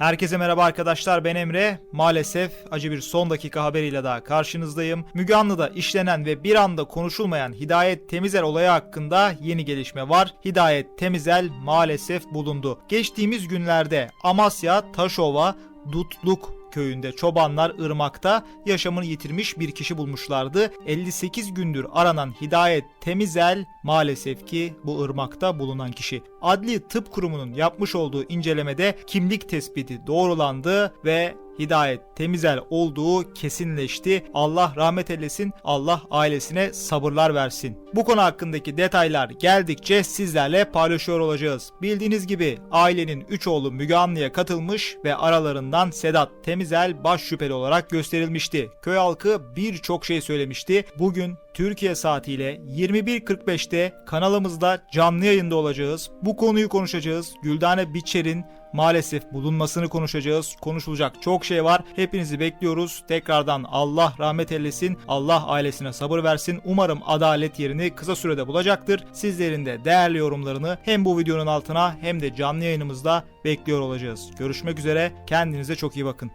Herkese merhaba arkadaşlar ben Emre. Maalesef acı bir son dakika haberiyle daha karşınızdayım. Müge Anlı'da işlenen ve bir anda konuşulmayan Hidayet Temizel olayı hakkında yeni gelişme var. Hidayet Temizel maalesef bulundu. Geçtiğimiz günlerde Amasya, Taşova, Dutluk köyünde çobanlar ırmakta yaşamını yitirmiş bir kişi bulmuşlardı. 58 gündür aranan Hidayet Temizel maalesef ki bu ırmakta bulunan kişi. Adli Tıp Kurumu'nun yapmış olduğu incelemede kimlik tespiti doğrulandı ve Hidayet Temizel olduğu kesinleşti. Allah rahmet eylesin. Allah ailesine sabırlar versin. Bu konu hakkındaki detaylar geldikçe sizlerle paylaşıyor olacağız. Bildiğiniz gibi ailenin 3 oğlu Müge Anlı'ya katılmış ve aralarından Sedat Temizel baş şüpheli olarak gösterilmişti. Köy halkı birçok şey söylemişti. Bugün Türkiye saatiyle 21.45'te kanalımızda canlı yayında olacağız. Bu konuyu konuşacağız. Güldane Biçer'in maalesef bulunmasını konuşacağız. Konuşulacak çok şey var. Hepinizi bekliyoruz. Tekrardan Allah rahmet eylesin. Allah ailesine sabır versin. Umarım adalet yerini kısa sürede bulacaktır. Sizlerin de değerli yorumlarını hem bu videonun altına hem de canlı yayınımızda bekliyor olacağız. Görüşmek üzere. Kendinize çok iyi bakın.